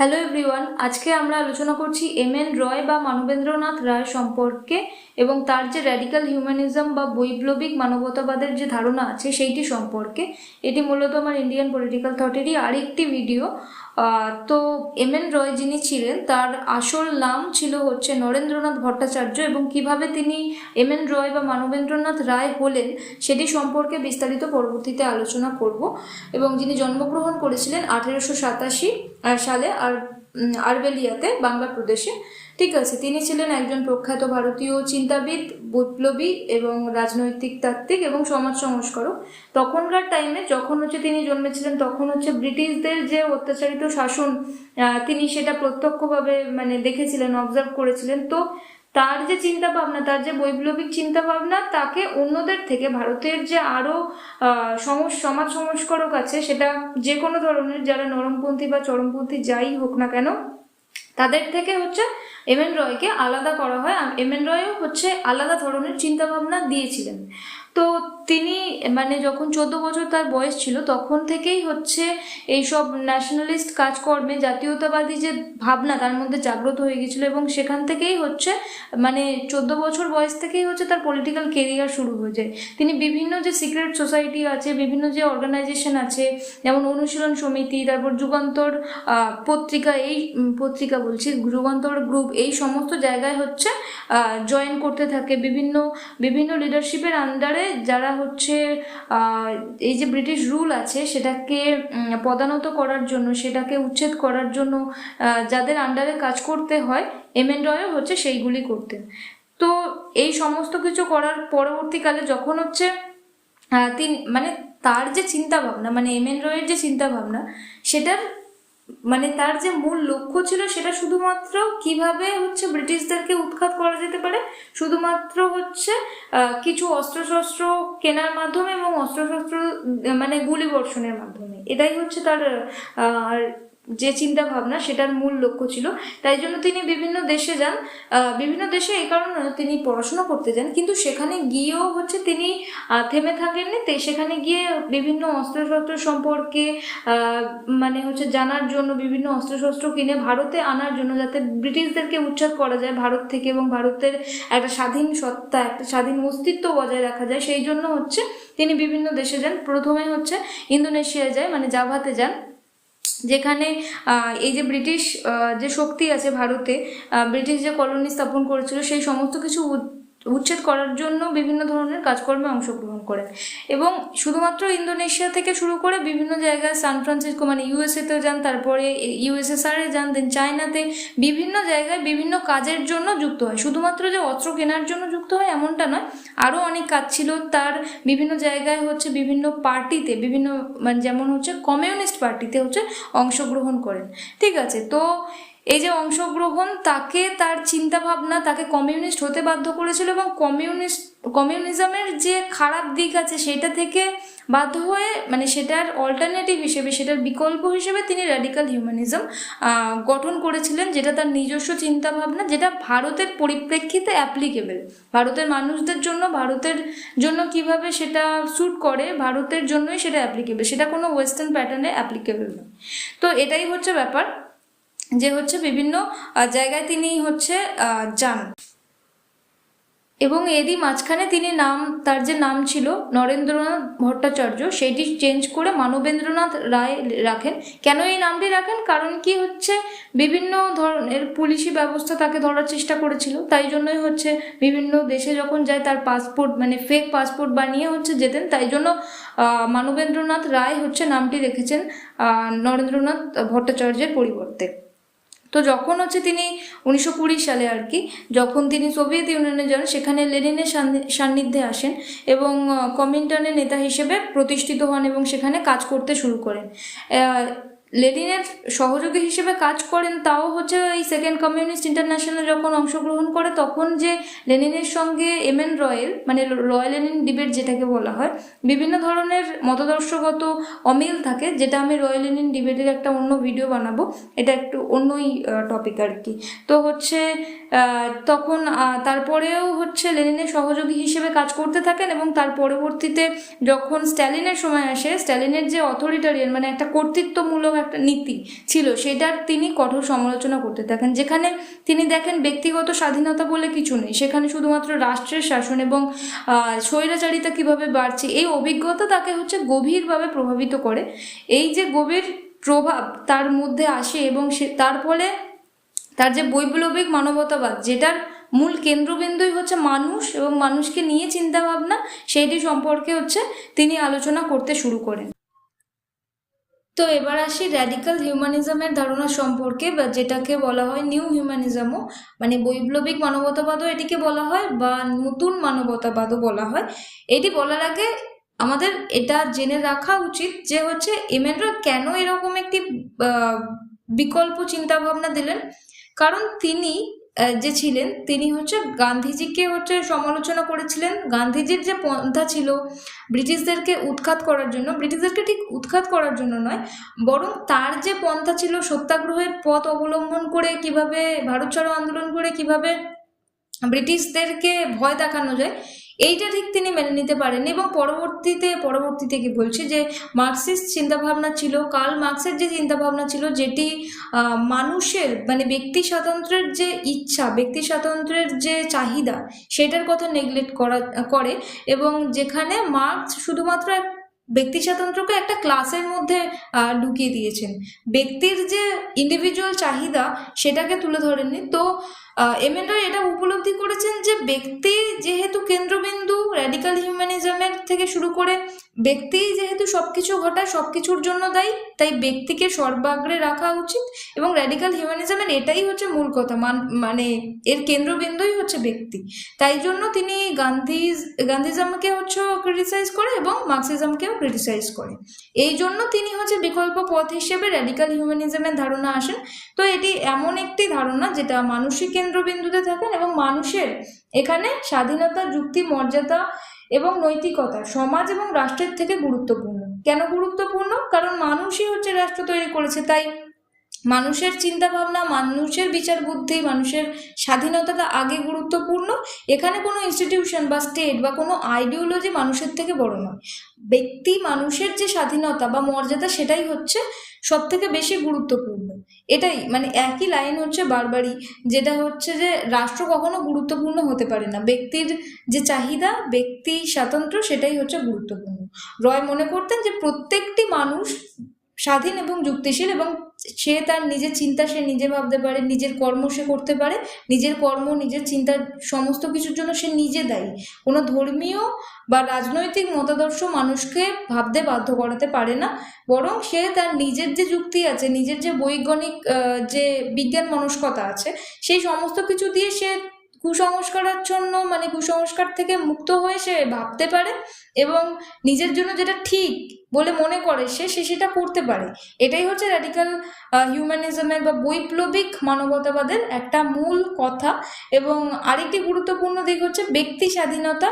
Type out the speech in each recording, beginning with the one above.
Hello everyone আজকে আমরা আলোচনা করছি এম এন রয় বা মানবেন্দ্রনাথ রায় সম্পর্কে এবং তার যে র্যাডিক্যাল হিউম্যানিজম বা বৈপ্লবিক মানবতাবাদের যে ধারণা আছে সেইটি সম্পর্কে। এটি মূলত আমার ইন্ডিয়ান পলিটিক্যাল থটেরই আরেকটি ভিডিও তো এম এন রয় যিনি ছিলেন, তার আসল নাম ছিল হচ্ছে নরেন্দ্রনাথ ভট্টাচার্য এবং কীভাবে তিনি এম এন রয় বা মানবেন্দ্রনাথ রায় হলেন সেটি সম্পর্কে বিস্তারিত পরবর্তীতে আলোচনা করব। এবং যিনি জন্মগ্রহণ করেছিলেন আঠেরোশো সাতাশি সালে আর আরবেলিয়াতে বাংলা প্রদেশে। ঠিক আছে, তিনি ছিলেন একজন প্রখ্যাত ভারতীয় চিন্তাবিদ, বিপ্লবী এবং রাজনৈতিক তাত্ত্বিক এবং সমাজ সংস্কারক। তখনকার টাইমে যখন হচ্ছে তিনি জন্মেছিলেন, তখন হচ্ছে ব্রিটিশদের যে অত্যাচারিত শাসন তিনি সেটা প্রত্যক্ষভাবে মানে দেখেছিলেন অবজার্ভ করেছিলেন। তো তার যে চিন্তা ভাবনা, তার যে বৈপ্লবিক চিন্তা ভাবনা, তাকে অন্যদের থেকে, ভারতের যে আরও সমাজ সংস্করক আছে, সেটা যে কোনো ধরনের, যারা নরমপন্থী বা চরমপন্থী যাই হোক না কেন, তাদের থেকে হচ্ছে এম এন রয়কে আলাদা করা হয়। এম এন রয়ও হচ্ছে আলাদা ধরনের চিন্তা ভাবনা দিয়েছিলেন। তো তিনি মানে যখন চোদ্দ বছর তার বয়স ছিল, তখন থেকেই হচ্ছে এইসব ন্যাশনালিস্ট কাজকর্মে জাতীয়তাবাদী যে ভাবনা, তার মধ্যে জাগ্রত হয়ে গেছিল এবং সেখান থেকেই হচ্ছে মানে চোদ্দ বছর বয়স থেকেই হচ্ছে তার পলিটিক্যাল কেরিয়ার শুরু হয়ে যায়। তিনি বিভিন্ন যে সিক্রেট সোসাইটি আছে, বিভিন্ন যে অর্গানাইজেশন আছে, যেমন অনুশীলন সমিতি, তারপর যুগান্তর পত্রিকা, এই পত্রিকা বলছি, যুগান্তর গ্রুপ এই সমস্ত জায়গায় হচ্ছে জয়েন করতে থাকে। বিভিন্ন বিভিন্ন লিডারশিপের আন্ডারে যারা হচ্ছে এই যে ব্রিটিশ রুল আছে, সেটাকে পদানত করার জন্য, সেটাকে উচ্ছেদ করার জন্য যাদের আন্ডারে কাজ করতে হয় এম এন রয়ও হচ্ছে সেইগুলি করতেন তো এই সমস্ত কিছু করার পরবর্তীকালে যখন হচ্ছে তিনি মানে তার যে চিন্তা ভাবনা মানে এম এন রয়ের যে চিন্তা ভাবনা সেটার মানে তার যে মূল লক্ষ্য ছিল সেটা শুধুমাত্র কীভাবে হচ্ছে ব্রিটিশদেরকে উৎখাত করা যেতে পারে, শুধুমাত্র হচ্ছে কিছু অস্ত্রশস্ত্র কেনার মাধ্যমে এবং অস্ত্রশস্ত্র মানে গুলি বর্ষণের মাধ্যমে। এটাই হচ্ছে তার যে চিন্তা ভাবনা সেটার মূল লক্ষ্য ছিল। তাই জন্য তিনি বিভিন্ন দেশে যান। বিভিন্ন দেশে এই কারণে তিনি পড়াশোনা করতে যান। কিন্তু সেখানে গিয়েও হচ্ছে তিনি থেমে থাকেননি। সেখানে গিয়ে বিভিন্ন অস্ত্রশস্ত্র সম্পর্কে মানে হচ্ছে জানার জন্য, বিভিন্ন অস্ত্রশস্ত্র কিনে ভারতে আনার জন্য যাতে ব্রিটিশদেরকে উচ্ছেদ করা যায় ভারত থেকে এবং ভারতের একটা স্বাধীন সত্তা, একটা স্বাধীন অস্তিত্ব বজায় রাখা যায়। সেই জন্য হচ্ছে তিনি বিভিন্ন দেশে যান। প্রথমে হচ্ছে ইন্দোনেশিয়ায় যায় মানে জাভাতে যান। যেখানে এই যে ব্রিটিশ যে শক্তি আছে ভারতে ব্রিটিশ যে কলোনি স্থাপন করেছিল, সেই সমস্ত কিছু উচ্ছেদ করার জন্য বিভিন্ন ধরনের কাজকর্মে অংশগ্রহণ করেন। এবং শুধুমাত্র ইন্দোনেশিয়া থেকে শুরু করে বিভিন্ন জায়গায়, সান ফ্রান্সিসকো মানে ইউএসএতেও যান, তারপরে ইউএসএসআর যান দেন চায়নাতে বিভিন্ন জায়গায় বিভিন্ন কাজের জন্য যুক্ত হয়। শুধুমাত্র যে অস্ত্র কেনার জন্য যুক্ত হয় এমনটা নয় আরও অনেক কাজ ছিল তার বিভিন্ন জায়গায় হচ্ছে বিভিন্ন পার্টিতে, বিভিন্ন মানে যেমন হচ্ছে কমিউনিস্ট পার্টিতে হচ্ছে অংশগ্রহণ করেন। ঠিক আছে, তো এই যে অংশগ্রহণ, তাকে তার চিন্তা ভাবনা তাকে কমিউনিস্ট হতে বাধ্য করেছিল এবং কমিউনিস্ট, কমিউনিজমের যে খারাপ দিক আছে সেটা থেকে বাধ্য হয়ে মানে সেটার অল্টারনেটিভ হিসেবে, সেটার বিকল্প হিসেবে তিনি র্যাডিক্যাল হিউম্যানিজম গঠন করেছিলেন, যেটা তার নিজস্ব চিন্তা ভাবনা যেটা ভারতের পরিপ্রেক্ষিতে অ্যাপ্লিকেবল ভারতের মানুষদের জন্য, ভারতের জন্য কীভাবে সেটা স্যুট করে, ভারতের জন্যই সেটা অ্যাপ্লিকেবল সেটা কোনো ওয়েস্টার্ন প্যাটার্নে অ্যাপ্লিকেবল নয়। তো এটাই হচ্ছে ব্যাপার। যে হচ্ছে বিভিন্ন জায়গায় তিনি হচ্ছে যান। এবং এরই মাঝখানে তিনি নাম, তার যে নাম ছিল নরেন্দ্রনাথ ভট্টাচার্য, সেটি চেঞ্জ করে মানবেন্দ্রনাথ রায় রাখেন। কেন এই নামটি রাখেন? কারণ কি হচ্ছে, বিভিন্ন ধরনের পুলিশি ব্যবস্থা তাকে ধরার চেষ্টা করেছিল। তাই জন্যই হচ্ছে বিভিন্ন দেশে যখন যায়, তার পাসপোর্ট মানে ফেক পাসপোর্ট বানিয়ে হচ্ছে যেতেন, তাই জন্য মানবেন্দ্রনাথ রায় হচ্ছে নামটি রেখেছেন নরেন্দ্রনাথ ভট্টাচার্যের পরিবর্তে। তো যখন হচ্ছে তিনি উনিশশো কুড়ি সালে আর কি, যখন তিনি সোভিয়েত ইউনিয়নে যান, সেখানে লেনিনের সান্নিধ্যে আসেন এবং কমিন্টনের নেতা হিসেবে প্রতিষ্ঠিত হন এবং সেখানে কাজ করতে শুরু করেন। লেনিনের সহযোগী হিসেবে কাজ করেন, তাও হচ্ছে এই সেকেন্ড কমিউনিস্ট ইন্টারন্যাশনাল যখন অংশগ্রহণ করে, তখন যে লেনিনের সঙ্গে এম এন রয়েল মানে রয়্যাল লেনিন ডিবেট যেটাকে বলা হয়, বিভিন্ন ধরনের মতদর্শগত অমিল থাকে, যেটা আমি রয়্যাল লেনিন ডিবেটের একটা অন্য ভিডিও বানাবো। এটা একটু অন্যই টপিক আর কি। তো হচ্ছে তখন তারপরেও হচ্ছে লেনিনের সহযোগী হিসেবে কাজ করতে থাকেন এবং তার পরবর্তীতে যখন স্ট্যালিনের সময় আসে, স্ট্যালিনের যে অথরিটারিয়ান মানে একটা কর্তৃত্বমূলক একটা নীতি ছিল, সেটার তিনি কঠোর সমালোচনা করতে থাকেন। যেখানে তিনি দেখেন ব্যক্তিগত স্বাধীনতা বলে কিছু নেই। সেখানে শুধুমাত্র রাষ্ট্রের শাসন এবং স্বৈরাচারিতা কীভাবে বাড়ছে, এই অভিজ্ঞতা তাকে হচ্ছে গভীরভাবে প্রভাবিত করে। এই যে গভীর প্রভাব তার মধ্যে আসে এবং সে, তার ফলে তার যে বৈপ্লবিক মানবতাবাদ, যেটার মূল কেন্দ্রবিন্দুই হচ্ছে মানুষ এবং মানুষকে নিয়ে চিন্তা ভাবনা সেইটি সম্পর্কে হচ্ছে তিনি আলোচনা করতে শুরু করেন। তো এবার আসি র্যাডিক্যাল হিউম্যানিজমের ধারণা সম্পর্কে, বা যেটাকে বলা হয় নিউ হিউম্যানিজমও মানে বৈপ্লবিক মানবতাবাদও এটিকে বলা হয়, বা নতুন মানবতাবাদও বলা হয়। এটি বলার আগে আমাদের এটা জেনে রাখা উচিত যে হচ্ছে এমেনরা কেন এরকম একটি বিকল্প চিন্তাভাবনা দিলেন? কারণ তিনি যে ছিলেন, তিনি হচ্ছে গান্ধীজিকে হচ্ছে সমালোচনা করেছিলেন। গান্ধীজির যে পন্থা ছিল ব্রিটিশদেরকে উৎখাত করার জন্য, ব্রিটিশদেরকে ঠিক উৎখাত করার জন্য নয়, বরং তার যে পন্থা ছিল সত্যাগ্রহের পথ অবলম্বন করে কীভাবে ভারত ছাড়ো আন্দোলন করে কীভাবে ব্রিটিশদেরকে ভয় দেখানো যায় এইটা ঠিক তিনি মেনে নিতে পারেন এবং পরবর্তীতে পরবর্তীতে কি বলছি যে মার্কসিস্ট চিন্তাভাবনা ছিল, কার্ল মার্কসের যে চিন্তাভাবনা ছিল যেটি মানুষের মানে ব্যক্তি স্বাতন্ত্রের যে ইচ্ছা, ব্যক্তি স্বাতন্ত্রের যে চাহিদা সেটার কথা নেগলেক্ট করা, করে এবং যেখানে মার্কস শুধুমাত্র ব্যক্তি স্বাতন্ত্রকে একটা ক্লাসের মধ্যে ঢুকিয়ে দিয়েছেন। ব্যক্তির যে ইন্ডিভিজুয়াল চাহিদা সেটাকে তুলে ধরেননি। তো এমেন্ডার এটা উপলব্ধি করেছেন যে ব্যক্তি যেহেতু কেন্দ্রবিন্দু র্যাডিক্যাল হিউম্যানিজমের থেকে শুরু করে ব্যক্তি যেহেতু সব কিছু ঘটায় সব কিছুর জন্য দায়ী, তাই ব্যক্তিকে সর্বাগ্রে রাখা উচিত এবং র্যাডিক্যাল হিউম্যানিজমের এটাই হচ্ছে মূল কথা, মান- এর কেন্দ্রবিন্দুই হচ্ছে ব্যক্তি। তাই জন্য তিনি গান্ধী গান্ধীজমকে হচ্ছে ক্রিটিসাইজ করে এবং মার্কসিজমকেও ক্রিটিসাইজ করে। এই জন্য তিনি হচ্ছে বিকল্প পথ হিসেবে র্যাডিক্যাল হিউম্যানিজমের ধারণা আসেন। তো এটি এমন একটি ধারণা যেটা মানসিক কেন্দ্রবিন্দুতে থাকেন এবং মানুষের এখানে স্বাধীনতা, যুক্তি, মর্যাদা এবং নৈতিকতা সমাজ এবং রাষ্ট্রের থেকে গুরুত্বপূর্ণ। কেন গুরুত্বপূর্ণ? কারণ মানুষই হচ্ছে রাষ্ট্র তৈরি করেছে, তাই মানুষের চিন্তা ভাবনা মানুষের বিচার বুদ্ধি মানুষের স্বাধীনতাটা আগে গুরুত্বপূর্ণ। এখানে কোনো ইনস্টিটিউশন বা স্টেট বা কোনো আইডিওলজি মানুষের থেকে বড় নয়। ব্যক্তি মানুষের যে স্বাধীনতা বা মর্যাদা সেটাই হচ্ছে সব থেকে বেশি গুরুত্বপূর্ণ। এটাই মানে একই লাইন হচ্ছে বারবারই, যেটা হচ্ছে যে রাষ্ট্র কখনো গুরুত্বপূর্ণ হতে পারে না। ব্যক্তির যে চাহিদা, ব্যক্তি স্বাতন্ত্র, সেটাই হচ্ছে গুরুত্বপূর্ণ। রয় মনে করতেন যে প্রত্যেকটি মানুষ স্বাধীন এবং যুক্তিশীল এবং সে তার নিজের চিন্তা সে নিজে ভাবতে পারে, নিজের কর্ম সে করতে পারে, নিজের কর্ম, নিজের চিন্তার সমস্ত কিছুর জন্য সে নিজে দায়ী। কোনো ধর্মীয় বা রাজনৈতিক মতাদর্শ মানুষকে ভাবতে বাধ্য করাতে পারে না, বরং সে তার নিজের যে যুক্তি আছে, নিজের যে বৈজ্ঞানিক যে বিজ্ঞান মনস্কতা আছে, সেই সমস্ত কিছু দিয়ে সে কুসংস্কারাচ্ছন্ন মানে কুসংস্কার থেকে মুক্ত হয়ে সে ভাবতে পারে এবং নিজের জন্য যেটা ঠিক বলে মনে করে সে সে সেটা করতে পারে। এটাই হচ্ছে র্যাডিক্যাল হিউম্যানিজমের বা বৈপ্লবিক মানবতাবাদের একটা মূল কথা এবং আরেকটি গুরুত্বপূর্ণ দিক হচ্ছে ব্যক্তি স্বাধীনতা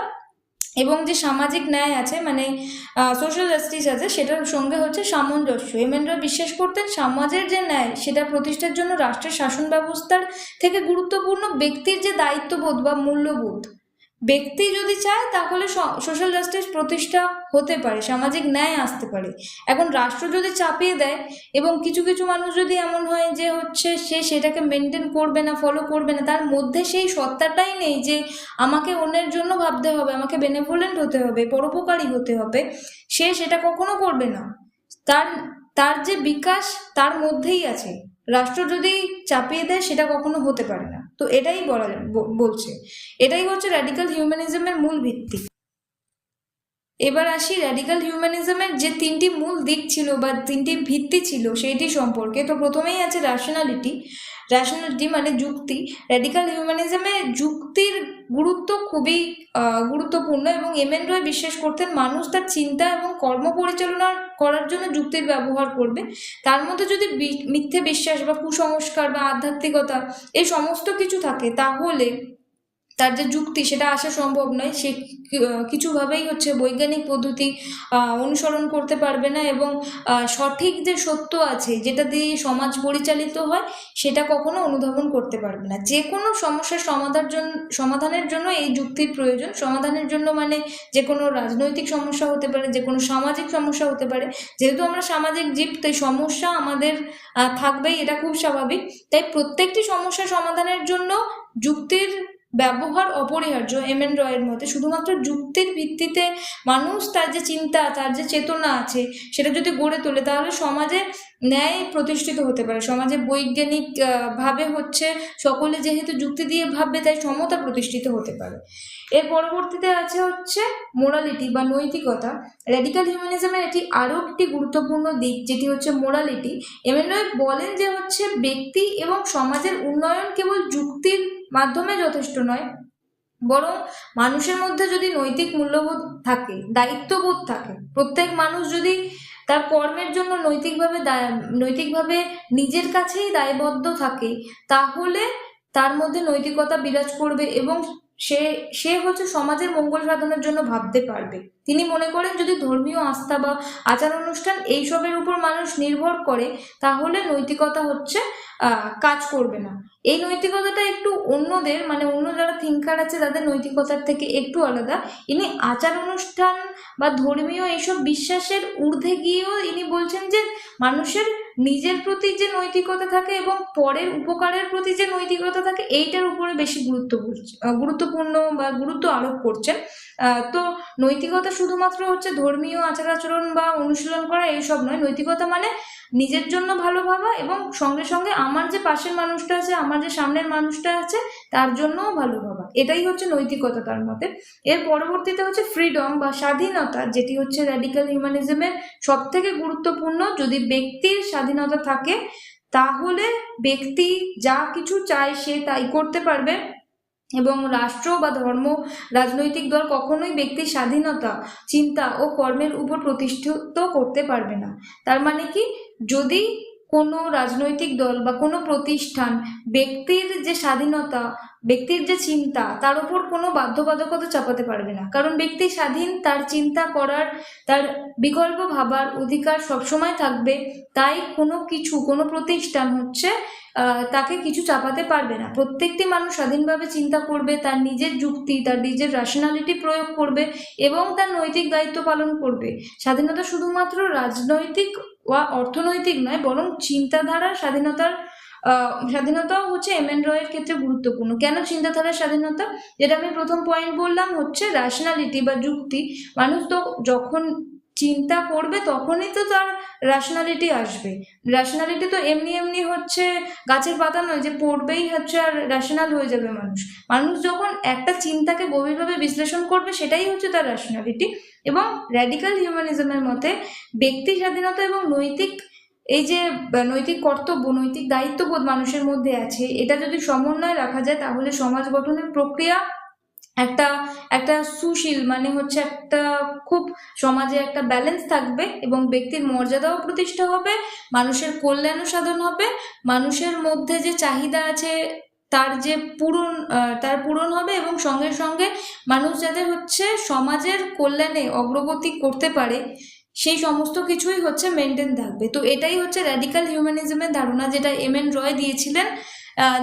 এবং যে সামাজিক ন্যায় আছে মানে সোশ্যাল জাস্টিস আছে, সেটার সঙ্গে হচ্ছে সামঞ্জস্য। এমেনরা বিশ্বাস করতেন, সমাজের যে ন্যায়, সেটা প্রতিষ্ঠার জন্য রাষ্ট্রের শাসন ব্যবস্থার থেকে গুরুত্বপূর্ণ ব্যক্তির যে দায়িত্ববোধ বা মূল্যবোধ ব্যক্তি যদি চায়, তাহলে সোশ্যাল জাস্টিস প্রতিষ্ঠা হতে পারে, সামাজিক ন্যায় আসতে পারে। এখন রাষ্ট্র যদি চাপিয়ে দেয় এবং কিছু কিছু মানুষ যদি এমন হয় যে হচ্ছে সে সেটাকে মেনটেন করবে না ফলো করবে না, তার মধ্যে সেই সত্তাটাই নেই যে আমাকে অন্যের জন্য ভাবতে হবে, আমাকে বেনেভোলেন্ট হতে হবে, পরোপকারী হতে হবে, সে সেটা কখনো করবে না। তার তার যে বিকাশ, তার মধ্যেই আছে। রাষ্ট্র যদি চাপিয়ে দেয়, সেটা কখনো হতে পারে না। তো এটাই বলা বলছে। এটাই হচ্ছে র্যাডিক্যাল হিউম্যানিজমের মূল ভিত্তি। এবার আসি র্যাডিক্যাল হিউম্যানিজমের যে তিনটি মূল দিক ছিল বা তিনটি ভিত্তি ছিল, সেইটি সম্পর্কে। তো প্রথমেই আছে র্যাশনালিটি র্যাশনালিটি মানে যুক্তি। র্যাডিক্যাল হিউম্যানিজমে যুক্তির গুরুত্ব খুবই গুরুত্বপূর্ণ এবং এম এন রয় বিশ্বাস করতেন মানুষ তার চিন্তা এবং কর্ম পরিচালনা করার জন্য যুক্তির ব্যবহার করবে। তার মধ্যে যদি মিথ্যে বিশ্বাস বা কুসংস্কার বা আধ্যাত্মিকতা এই সমস্ত কিছু থাকে, তাহলে তার যে যুক্তি সেটা আসা সম্ভব নয়। সে কিছুভাবেই হচ্ছে বৈজ্ঞানিক পদ্ধতি অনুসরণ করতে পারবে না এবং সঠিক যে সত্য আছে, যেটা দিয়ে সমাজ পরিচালিত হয়, সেটা কখনো অনুধাবন করতে পারবে না। যে কোনো সমস্যার সমাধানের জন্য সমাধানের জন্য এই যুক্তির প্রয়োজন। সমাধানের জন্য মানে যে কোনো রাজনৈতিক সমস্যা হতে পারে যে কোনো সামাজিক সমস্যা হতে পারে। যেহেতু আমরা সামাজিক জীব, তাই সমস্যা আমাদের থাকবেই, এটা খুব স্বাভাবিক। তাই প্রত্যেকটি সমস্যা সমাধানের জন্য যুক্তির ব্যবহার অপরিহার্য এম এন রয়ের মতে শুধুমাত্র যুক্তির ভিত্তিতে মানুষ তার যে চিন্তা, তার যে চেতনা আছে, সেটা যদি গড়ে তোলে, তাহলে সমাজে ন্যায় প্রতিষ্ঠিত হতে পারে। সমাজে বৈজ্ঞানিক ভাবে হচ্ছে সকলে যেহেতু যুক্তি দিয়ে ভাববে, তাই সমতা প্রতিষ্ঠিত হতে পারে। এর পরবর্তীতে আছে হচ্ছে মোরালিটি বা নৈতিকতা। র্যাডিক্যাল হিউম্যানিজমের এটি আরও একটি গুরুত্বপূর্ণ দিক, যেটি হচ্ছে মোরালিটি এমএনরয় বলেন যে হচ্ছে ব্যক্তি এবং সমাজের উন্নয়ন কেবল যুক্তির মাধ্যমে যথেষ্ট নয়। বরং মানুষের মধ্যে যদি নৈতিক মূল্যবোধ থাকে, দায়িত্ববোধ থাকে, প্রত্যেক মানুষ যদি তার কর্মের জন্য নৈতিকভাবে নৈতিকভাবে নিজের কাছেই দায়বদ্ধ থাকে, তাহলে তার মধ্যে নৈতিকতা বিরাজ করবে এবং সে সে হচ্ছে সমাজের মঙ্গল সাধনের জন্য ভাবতে পারবে। তিনি মনে করেন, যদি ধর্মীয় আস্থা বা আচার অনুষ্ঠান এইসবের উপর মানুষ নির্ভর করে, তাহলে নৈতিকতা হচ্ছে কাজ করবে না। এই নৈতিকতাটা একটু অন্যদের মানে অন্য যারা থিঙ্কার আছে, তাদের নৈতিকতার থেকে একটু আলাদা। ইনি আচার অনুষ্ঠান বা ধর্মীয় এইসব বিশ্বাসের ঊর্ধ্বে গিয়েও ইনি বলছেন যে, মানুষের নিজের প্রতি যে নৈতিকতা থাকে এবং পরের উপকারের প্রতি যে নৈতিকতা থাকে, এইটার উপরে বেশি গুরুত্ব গুরুত্বপূর্ণ বা গুরুত্ব আরোপ করছেন তো নৈতিকতা শুধুমাত্র হচ্ছে ধর্মীয় আচার আচরণ বা অনুশীলন করা এইসব নয়। নৈতিকতা মানে নিজের জন্য ভালো ভাবা এবং সঙ্গে সঙ্গে আমার যে পাশের মানুষটা আছে, আমার যে সামনের মানুষটা আছে, তার জন্যও ভালো ভাবা। এটাই হচ্ছে নৈতিকতা তার মতে। এর পরবর্তীতে হচ্ছে ফ্রিডম বা স্বাধীনতা, যেটি হচ্ছে র্যাডিক্যাল হিউম্যানিজমের সব থেকে গুরুত্বপূর্ণ। যদি ব্যক্তির স্বাধীনতা থাকে, তাহলে ব্যক্তি যা কিছু চায় সে তাই করতে পারবে। এবং রাষ্ট্র বা ধর্ম, রাজনৈতিক দল কখনোই ব্যক্তির স্বাধীনতা, চিন্তা ও কর্মের উপর প্রতিষ্ঠিত করতে পারবে না। তার মানে কি? যদি কোনো রাজনৈতিক দল বা কোনো প্রতিষ্ঠান ব্যক্তির যে স্বাধীনতা, ব্যক্তির যে চিন্তা, তার উপর কোনো বাধ্যবাধকতা চাপাতে পারবে না। কারণ ব্যক্তি স্বাধীন, তার চিন্তা করার, তার বিকল্প ভাবার অধিকার সবসময় থাকবে। তাই কোনো কিছু, কোনো প্রতিষ্ঠান হচ্ছে তাকে কিছু চাপাতে পারবে না। প্রত্যেকটি মানুষ স্বাধীনভাবে চিন্তা করবে, তার নিজের যুক্তি, তার নিজের রেশনালিটি প্রয়োগ করবে এবং তার নৈতিক দায়িত্ব পালন করবে। স্বাধীনতা শুধুমাত্র রাজনৈতিক অর্থনৈতিক নয়, বরং চিন্তাধারার স্বাধীনতার স্বাধীনতাও হচ্ছে এম এন রয়ের ক্ষেত্রে গুরুত্বপূর্ণ। কেন চিন্তাধারার স্বাধীনতা? যেটা আমি প্রথম পয়েন্ট বললাম হচ্ছে রেশনালিটি বা যুক্তি। মানুষ তো যখন চিন্তা করবে তখনই তো তার রেশনালিটি আসবে। রেশনালিটি তো এমনি এমনি হচ্ছে গাছের পাতা নয়, যে পড়বেই হচ্ছে আর রেশনাল হয়ে যাবে মানুষ। মানুষ যখন একটা চিন্তাকে গভীরভাবে বিশ্লেষণ করবে, সেটাই হচ্ছে তার রেশনালিটি এবং র্যাডিক্যাল হিউম্যানিজমের মতে ব্যক্তি স্বাধীনতা এবং নৈতিক এই যে নৈতিক কর্তব্য, নৈতিক দায়িত্ববোধ মানুষের মধ্যে আছে, এটা যদি সমন্বয় রাখা যায়, তাহলে সমাজ গঠনের প্রক্রিয়া একটা একটা সুশীল মানে হচ্ছে একটা খুব সমাজে একটা ব্যালেন্স থাকবে এবং ব্যক্তির মর্যাদাও প্রতিষ্ঠা হবে, মানুষের কল্যাণও সাধন হবে, মানুষের মধ্যে যে চাহিদা আছে তার যে পূরণ তার পূরণ হবে এবং সঙ্গে সঙ্গে মানুষ যাতে হচ্ছে সমাজের কল্যাণে অগ্রগতি করতে পারে, সেই সমস্ত কিছুই হচ্ছে মেনটেন থাকবে। তো এটাই হচ্ছে র্যাডিক্যাল হিউম্যানিজমের ধারণা যেটা এম এন রয় দিয়েছিলেন।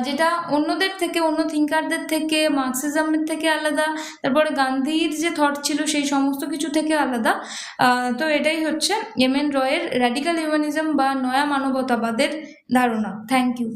যেটা অন্যদের থেকে, অন্য থিঙ্কারদের থেকে মার্কসিজমের থেকে আলাদা, তারপরে গান্ধীর যে থট ছিল সেই সমস্ত কিছু থেকে আলাদা। তো এটাই হচ্ছে এম এন রয়ের র্যাডিক্যাল হিউম্যানিজম বা নয়া মানবতাবাদের ধারণা। Thank you